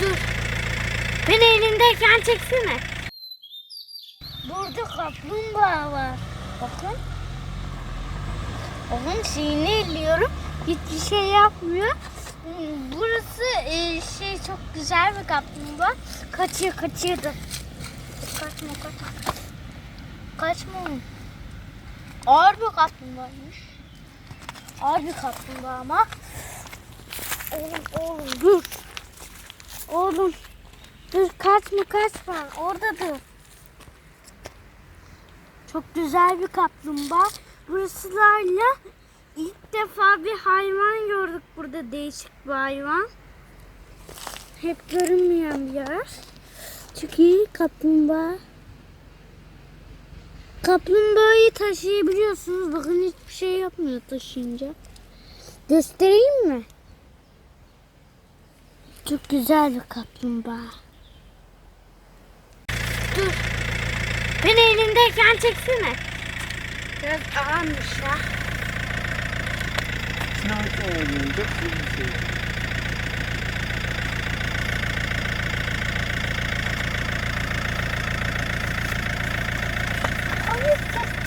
Dur. Beni elindeyken çeksene. Burada kaplumbağa var. Bakın. Bakın şeyini elliyorum. Hiçbir şey yapmıyor. Burası e, şey çok güzel bir kaplumbağa. Kaçıyor kaçıyordu. Kaçma kaçma. Kaçma. Ağır bir kaplumbağaymış. Ağır bir kaplumbağa ama. Oğlum oğlum dur. Kaçma kaçma orada dur. Çok güzel bir kaplumbağa. Burasılarla ilk defa bir hayvan gördük burada değişik bir hayvan. Hep görünmeyen bir yer. İyi kaplumbağa. Kaplumbağayı taşıyabiliyorsunuz. Bakın hiçbir şey yapmıyor taşıyınca. Göstereyim mi? Çok güzel bir kaplumbağa. Dur. Beni elimdeyken çeksene. Biraz ağırmış ya. Sniper oynayacak bir şey.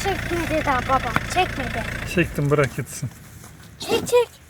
Çekmedi daha baba. Çekmedi. Çektim bırak gitsin. Çek çek.